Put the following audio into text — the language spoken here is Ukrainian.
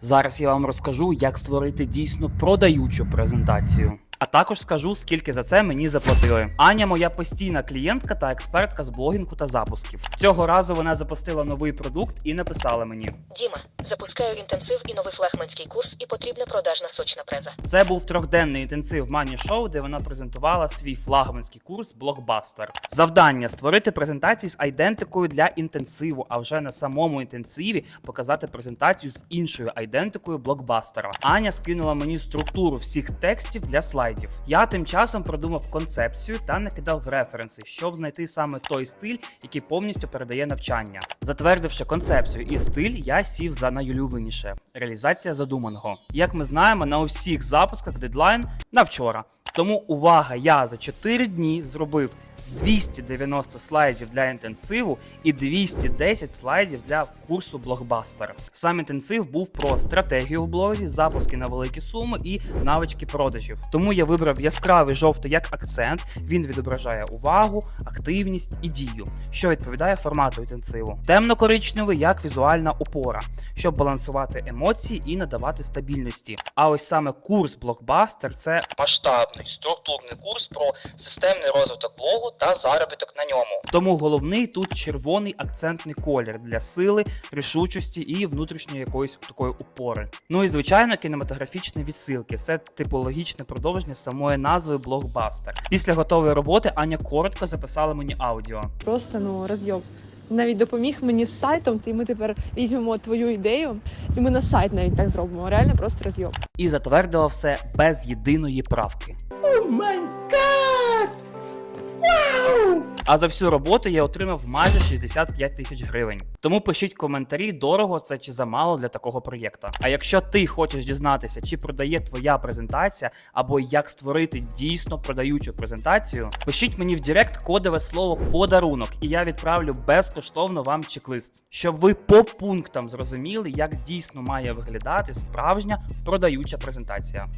Зараз я вам розкажу, як створити дійсно продаючу презентацію. А також скажу, скільки за це мені заплатили. Аня моя постійна клієнтка та експертка з блогінгу та запусків. Цього разу вона запустила новий продукт і написала мені: Діма, запускаю інтенсив і новий флагманський курс, і потрібна продажна сочна преза. Це був трьохденний інтенсив Мані Шоу, де вона презентувала свій флагманський курс Блокбастер. Завдання створити презентації з айдентикою для інтенсиву, а вже на самому інтенсиві показати презентацію з іншою айдентикою блокбастера. Аня скинула мені структуру всіх текстів для слайдів. Я тим часом продумав концепцію та накидав референси, щоб знайти саме той стиль, який повністю передає навчання. Затвердивши концепцію і стиль, я сів за найулюбленіше реалізація задуманого. Як ми знаємо, на усіх запусках дедлайн на вчора. Тому увага, я за 4 дні зробив 290 слайдів для інтенсиву і 210 слайдів для курсу блокбастер. Сам інтенсив був про стратегію в блозі, запуски на великі суми і навички продажів. Тому я вибрав яскравий жовтий як акцент. Він відображає увагу, активність і дію, що відповідає формату інтенсиву. Темно-коричневий як візуальна опора, щоб балансувати емоції і надавати стабільності. А ось саме курс блокбастер це масштабний структурний курс про системний розвиток блогу та заробіток на ньому. Тому головний тут червоний акцентний колір для сили, рішучості і внутрішньої якоїсь такої опори. Ну і звичайно, кінематографічні відсилки. Це типологічне продовження самої назви блокбастер. Після готової роботи Аня коротко записала мені аудіо. Просто ну розйоб. Навіть допоміг мені з сайтом, і ми тепер візьмемо твою ідею, і ми на сайт навіть так зробимо. Реально просто розйоб. і затвердила все без єдиної правки. А за всю роботу я отримав майже 65 тисяч гривень. Тому пишіть коментарі, дорого це чи замало для такого проєкта. А якщо ти хочеш дізнатися, чи продає твоя презентація, або як створити дійсно продаючу презентацію, пишіть мені в Директ кодове слово подарунок, і я відправлю безкоштовно вам чек-лист, щоб ви по пунктам зрозуміли, як дійсно має виглядати справжня продаюча презентація.